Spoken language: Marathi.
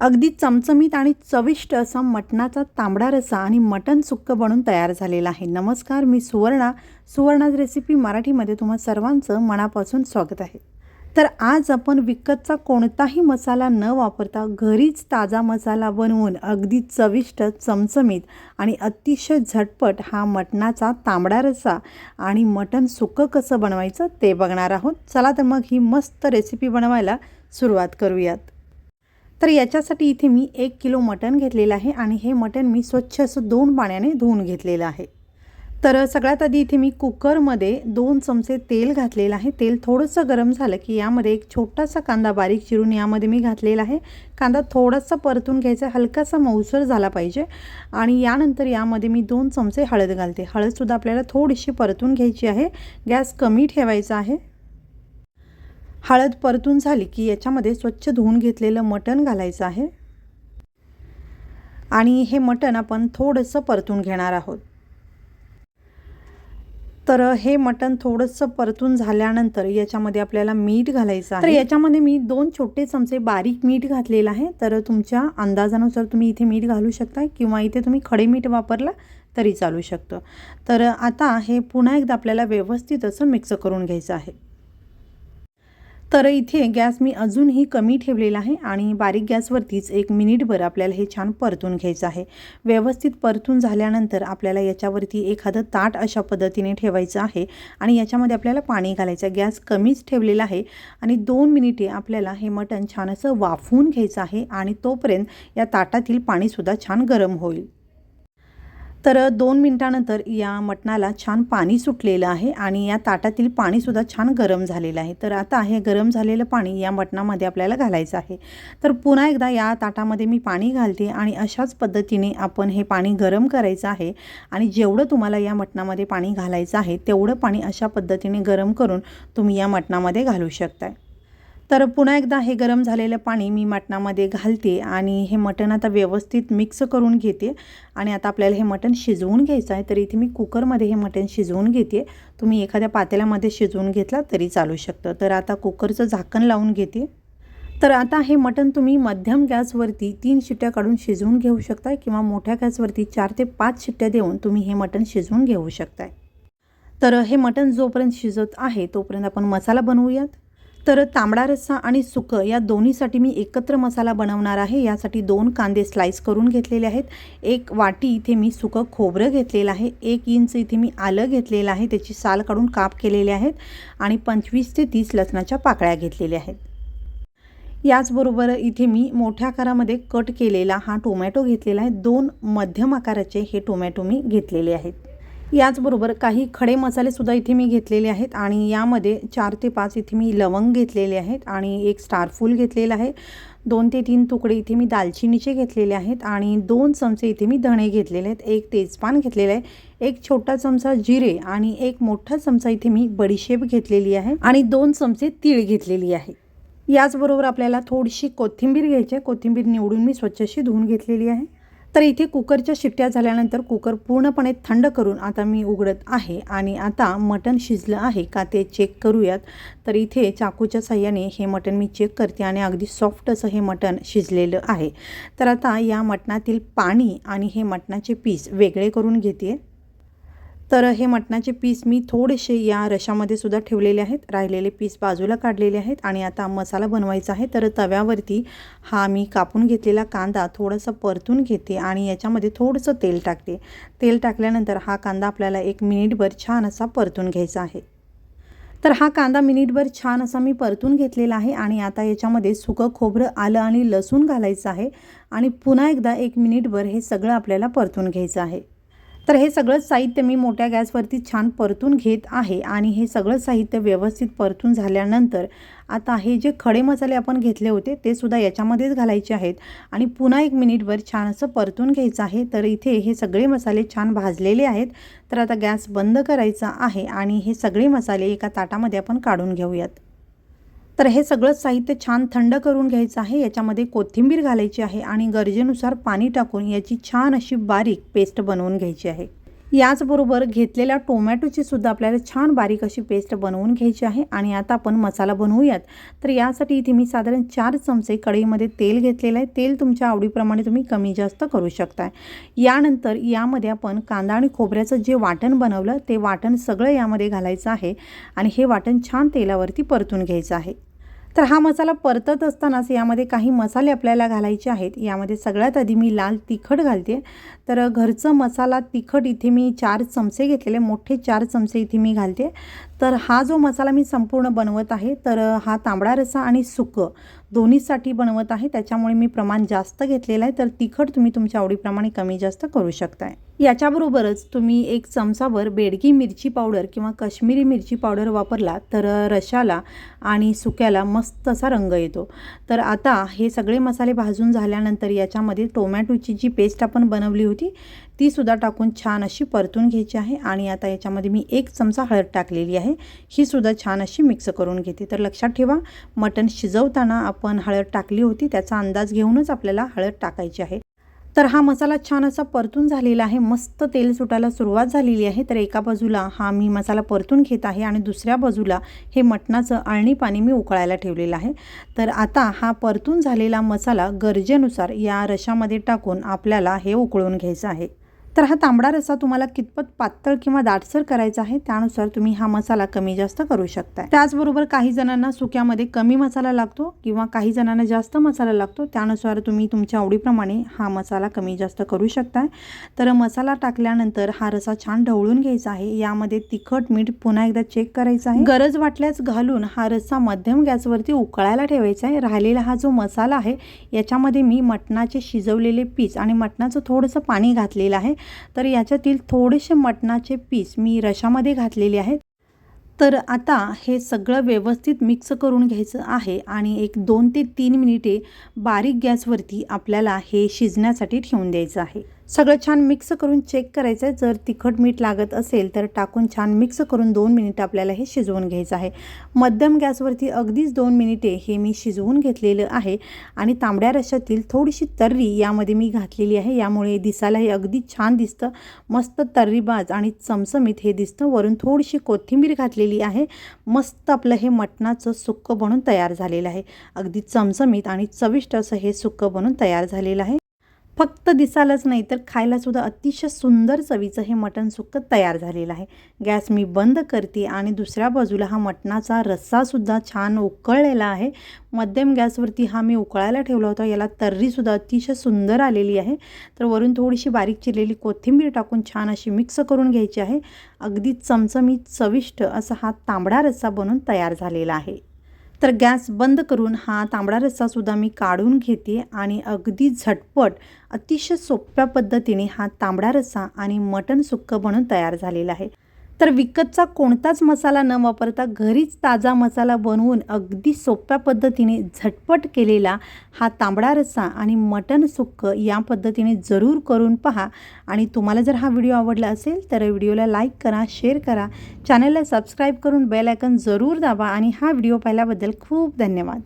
अगदी चमचमीत आणि चविष्ट असा मटणाचा तांबडा रस्सा आणि मटण सुक्क बनून तयार झालेला आहे. नमस्कार मी सुवर्णा. सुवर्णाज रेसिपी मराठीमध्ये तुम्हा सर्वांचं मनापासून स्वागत आहे. तर आज आपण विकतचा कोणताही मसाला न वापरता घरीच ताजा मसाला बनवून अगदी चविष्ट चमचमीत आणि अतिशय झटपट हा मटणाचा तांबडा रस्सा आणि मटण सुकं कसं बनवायचं ते बघणार आहोत. चला तर मग ही मस्त रेसिपी बनवायला सुरुवात करूयात. तर याच्यासाठी इथे मी एक किलो मटण घेतलेलं आहे आणि हे मटण मी स्वच्छ असं दोन पाण्याने धुवून घेतलेलं आहे. तर सगळ्यात आधी इथे मी कुकरमध्ये दोन चमचे तेल घातलेलं आहे. तेल थोडंसं गरम झालं की यामध्ये एक छोटासा कांदा बारीक चिरून यामध्ये मी घातलेला आहे. कांदा थोडासा परतून घ्यायचा हलकासा मऊसर झाला पाहिजे आणि यानंतर यामध्ये मी दोन चमचे हळद घालते. हळदसुद्धा आपल्याला थोडीशी परतून घ्यायची आहे. गॅस कमी ठेवायचा आहे. हळद परतून झाली की याच्यामध्ये स्वच्छ धुवून घेतलेलं मटण घालायचं आहे. आणि हे मटण आपण थोडंसं परतून घेणार आहोत. तर हे मटण थोडंसं परतून झाल्यानंतर याच्यामध्ये आपल्याला मीठ घालायचं आहे. तर याच्यामध्ये मी दोन छोटे चमचे बारीक मीठ घातलेलं आहे. तर तुमच्या अंदाजानुसार तुम्ही इथे मीठ घालू शकता किंवा इथे तुम्ही खडे मीठ वापरला तरी चालू शकतं. तर आता हे पुन्हा एकदा आपल्याला व्यवस्थित असं मिक्स करून घ्यायचं आहे. तर इथे गॅस मी अजूनही कमी ठेवलेला आहे आणि बारीक गॅसवरतीच एक मिनिटभर आपल्याला हे छान परतून घ्यायचं आहे. व्यवस्थित परतून झाल्यानंतर आपल्याला याच्यावरती एखादं ताट अशा पद्धतीने ठेवायचं आहे आणि याच्यामध्ये आपल्याला पाणी घालायचं गॅस कमीच ठेवलेला आहे आणि दोन मिनिटे आपल्याला हे मटण छान असं वाफवून घ्यायचं आहे आणि तोपर्यंत या ताटातील पाणीसुद्धा छान गरम होईल. तर दोन मिनटानंतर या मटणाला छान पाणी सुटलेलं आहे आणि या ताटातील पाणीसुद्धा छान गरम झालेलं आहे. तर आता हे गरम झालेलं पाणी या मटणामध्ये आपल्याला घालायचं आहे. तर पुन्हा एकदा या ताटामध्ये मी पाणी घालते आणि अशाच पद्धतीने आपण हे पाणी गरम करायचं आहे आणि जेवढं तुम्हाला या मटणामध्ये पाणी घालायचं आहे तेवढं पाणी अशा पद्धतीने गरम करून तुम्ही या मटणामध्ये घालू शकताय. तर पुन्हा एकदा हे गरम झालेलं पाणी मी मटणामध्ये घालते आणि हे मटण आता व्यवस्थित मिक्स करून घेते. आणि आता आपल्याला हे मटण शिजवून घ्यायचं आहे तर इथे मी कुकरमध्ये हे मटण शिजवून घेते. तुम्ही एखाद्या पातेल्यामध्ये शिजवून घेतला तरी चालू शकतं. तर आता कुकरचं झाकण लावून घेते. तर आता हे मटण तुम्ही मध्यम गॅसवरती तीन शिट्ट्या काढून शिजवून घेऊ शकताय किंवा मोठ्या गॅसवरती चार ते पाच शिट्ट्या देऊन तुम्ही हे मटण शिजवून घेऊ शकताय. तर हे मटण जोपर्यंत शिजत आहे तोपर्यंत आपण मसाला बनवूयात. तर तांबडा रस्सा आणि सुकं या दोन्हीसाठी मी एकत्र मसाला बनवणार आहे. यासाठी दोन कांदे स्लाईस करून घेतलेले आहेत. एक वाटी इथे मी सुकं खोबरं घेतलेलं आहे. एक इंच इथे मी आलं घेतलेलं आहे. त्याची साल काढून काप केलेले आहेत आणि पंचवीस ते तीस लसणाच्या पाकळ्या घेतलेल्या आहेत. याचबरोबर इथे मी मोठ्या आकारामध्ये कट केलेला हा टोमॅटो घेतलेला आहे. दोन मध्यम आकाराचे हे टोमॅटो मी घेतलेले आहेत. याचबरोबर काही खडे मसालेसुद्धा इथे मी घेतलेले आहेत आणि यामध्ये चार ते पाच इथे मी लवंग घेतलेले आहेत आणि एक स्टारफूल घेतलेलं आहे. दोन ते तीन तुकडे इथे मी दालचिनीचे घेतलेले आहेत आणि दोन चमचे इथे मी धणे घेतलेले आहेत. एक तेजपान घेतलेलं आहे एक छोटा चमचा जिरे आणि एक मोठा चमचा इथे मी बडीशेप घेतलेली आहे आणि दोन चमचे तीळ घेतलेली आहे. याचबरोबर आपल्याला थोडीशी कोथिंबीर घ्यायची आहे. कोथिंबीर निवडून मी स्वच्छशी धुवून घेतलेली आहे. तर इथे कुकरच्या शिट्ट्या झाल्यानंतर कुकर पूर्णपणे थंड करून आता मी उघडत आहे आणि आता मटण शिजलं आहे का ते चेक करूयात. तर इथे चाकूच्या साह्याने हे मटण मी चेक करते आणि अगदी सॉफ्ट असं हे मटण शिजलेलं आहे. तर आता या मटणातील पाणी आणि हे मटणाचे पीस वेगळे करून घेते. तर हे मटणाचे पीस मी थोडेसे या रशामध्ये सुद्धा ठेवलेले आहेत. राहिलेले पीस बाजूला काढलेले आहेत आणि आता मसाला बनवायचा आहे. तर तव्यावरती हा मी कापून घेतलेला कांदा थोडंसं परतून घेते आणि याच्यामध्ये थोडंसं तेल टाकते. तेल टाकल्यानंतर हा कांदा आपल्याला एक मिनिटभर छान असा परतून घ्यायचा आहे. तर हा कांदा मिनिटभर छान असा मी परतून घेतलेला आहे आणि आता याच्यामध्ये सुकं खोबरं आलं आणि लसूण घालायचं आहे आणि पुन्हा एकदा एक मिनिटभर हे सगळं आपल्याला परतून घ्यायचं आहे. तर हे सगळं साहित्य मी मोठ्या गॅसवरती छान परतून घेत आहे आणि हे सगळं साहित्य व्यवस्थित परतून झाल्यानंतर आता हे जे खडे मसाले आपण घेतले होते ते सुद्धा याच्यामध्येच घालायचे आहेत. आणि पुन्हा एक मिनिटभर छान असं परतून घ्यायचं आहे. तर इथे हे सगळे मसाले छान भाजलेले आहेत. तर आता गॅस बंद करायचा आहे आणि हे सगळे मसाले एका ताटामध्ये आपण काढून घेऊयात. तर हे सगळं साहित्य छान थंड करून घ्यायचं आहे याच्यामध्ये कोथिंबीर घालायची आहे आणि गरजेनुसार पाणी टाकून याची छान अशी बारीक पेस्ट बनवून घ्यायची आहे. याचबरोबर घेतलेल्या टोमॅटोची सुद्धा आपल्याला छान बारीक अशी पेस्ट बनवून घ्यायची आहे आणि आता आपण मसाला बनवूयात. तर यासाठी इथे मी साधारण चार चमचे कढईमध्ये तेल घेतलेलं आहे. तेल तुमच्या आवडीप्रमाणे तुम्ही कमी जास्त करू शकताय. यानंतर यामध्ये आपण कांदा आणि खोबऱ्याचं जे वाटण बनवलं ते वाटण सगळं यामध्ये घालायचं आहे आणि हे वाटण छान तेलावरती परतून घ्यायचं आहे. तर हा मसाला परतत असतानाच यामध्ये काही मसाले आपल्याला घालायचे आहेत. यामध्ये सगळ्यात आधी मी लाल तिखट घालते. तर घरचं मसाला तिखट इथे मी चार चमचे घेतलेले मोठे चार चमचे इथे मी घालते. तर हा जो मसाला मी संपूर्ण बनवत आहे तर हा तांबडा रसा आणि सुकं दोन्हीसाठी बनवत आहे. त्याच्यामुळे मी प्रमाण जास्त घेतलेलं आहे. तर तिखट तुम्ही तुमच्या आवडीप्रमाणे कमी जास्त करू शकताय. याच्याबरोबरच तुम्ही एक चमचाभर बेडगी मिरची पावडर किंवा काश्मीरी मिरची पावडर वापरला तर रशाला आणि सुक्याला मस्त असा रंग येतो. तर आता हे सगळे मसाले भाजून झाल्यानंतर याच्यामध्ये टोमॅटोची जी पेस्ट आपण बनवली होती ती सुद्धा टाकून छान अशी परतून घ्यायची आहे आणि आता याच्यामध्ये मी एक चमचा हळद टाकलेली आहे. ही सुद्धा छान अशी मिक्स करून घेते. तर लक्षात ठेवा मटण शिजवताना आपण हळद टाकली होती त्याचा अंदाज घेऊनच आपल्याला हळद टाकायची आहे. तर हा मसाला छान असा परतून झालेला आहे. मस्त तेल सुटायला सुरुवात झालेली आहे. तर एका बाजूला हा मी मसाला परतून घेत आहे आणि दुसऱ्या बाजूला हे मटणाचं आळणी पाणी मी उकळायला ठेवलेलं आहे. तर आता हा परतून झालेला मसाला गरजेनुसार या रशामध्ये टाकून आपल्याला हे उकळून घ्यायचं आहे. तर हा तांबडा रस्सा तुम्हाला कितपत पातळ किंवा दाटसर करायचा आहे त्यानुसार तुम्ही हा मसाला कमी जास्त करू शकता त्याचबरोबर काही जणांना सुक्यामध्ये कमी मसाला लागतो किंवा काही जणांना जास्त मसाला लागतो त्यानुसार तुम्ही तुमच्या आवडीप्रमाणे हा मसाला कमी जास्त करू शकताय. तर मसाला टाकल्यानंतर हा रसा छान ढवळून घ्यायचा आहे यामध्ये तिखट मीठ पुन्हा एकदा चेक करायचं आहे. गरज वाटल्यास घालून हा रस्सा मध्यम गॅसवरती उकळायला ठेवायचा आहे. राहिलेला हा जो मसाला आहे याच्यामध्ये मी मटणाचे शिजवलेले पीस आणि मटणाचं थोडंसं पाणी घातलेलं आहे. तर याच्यातील थोडेसे मटणाचे पीस मी रशामध्ये घातलेले आहेत. तर आता हे सगळं व्यवस्थित मिक्स करून घ्यायचं आहे आणि एक दोन ते तीन मिनिटे बारीक गॅसवरती आपल्याला हे शिजण्यासाठी ठेवून द्यायचं आहे. सगळं छान मिक्स करून चेक करायचं आहे जर तिखट मीठ लागत असेल तर टाकून छान मिक्स करून दोन मिनिटं आपल्याला हे शिजवून घ्यायचं आहे. मध्यम गॅसवरती अगदीच दोन मिनिटे हे मी शिजवून घेतलेलं आहे. आणि तांबड्या रशातील थोडीशी तर्री यामध्ये मी घातलेली आहे. यामुळे दिसायला हे अगदी छान दिसतं. मस्त तर्रीबाज आणि चमचमीत हे दिसतं. वरून थोडीशी कोथिंबीर घातलेली आहे. मस्त आपलं हे मटणाचं सुक्कं बनून तयार झालेलं आहे. अगदी चमचमीत आणि चविष्ट असं हे सुक्कं बनून तयार झालेलं आहे. फक्त दिसायलाच नाही तर खायलासुद्धा अतिशय सुंदर चवीचं हे मटण सुक्कं तयार झालेलं आहे. गॅस मी बंद करते आणि दुसऱ्या बाजूला हा मटणाचा रस्सासुद्धा छान उकळलेला आहे. मध्यम गॅसवरती हा मी उकळायला ठेवला होता याला तर्रीसुद्धा अतिशय सुंदर आलेली आहे. तर वरून थोडीशी बारीक चिरलेली कोथिंबीर टाकून छान अशी मिक्स करून घ्यायची आहे. अगदी चमचमीत चविष्ट असा हा तांबडा रस्सा बनून तयार झालेला आहे. तर गॅस बंद करून हा तांबडा रस्सासुद्धा मी काढून घेते आणि अगदी झटपट अतिशय सोप्या पद्धतीने हा तांबडा रस्सा आणि मटण सुक्कं बनून तयार झालेला आहे. तर विकतचा कोणताच मसाला न वापरता घरीच ताजा मसाला बनवून अगदी सोप्या पद्धतीने झटपट केलेला हा तांबडा रस्सा आणि मटण सुक्कं या पद्धतीने जरूर करून पहा. आणि तुम्हाला जर हा व्हिडिओ आवडला असेल तर व्हिडिओला लाईक करा शेअर करा. चॅनलला सबस्क्राईब करून बेल आयकन जरूर दाबा. आणि हा व्हिडिओ पाहिल्याबद्दल खूप धन्यवाद.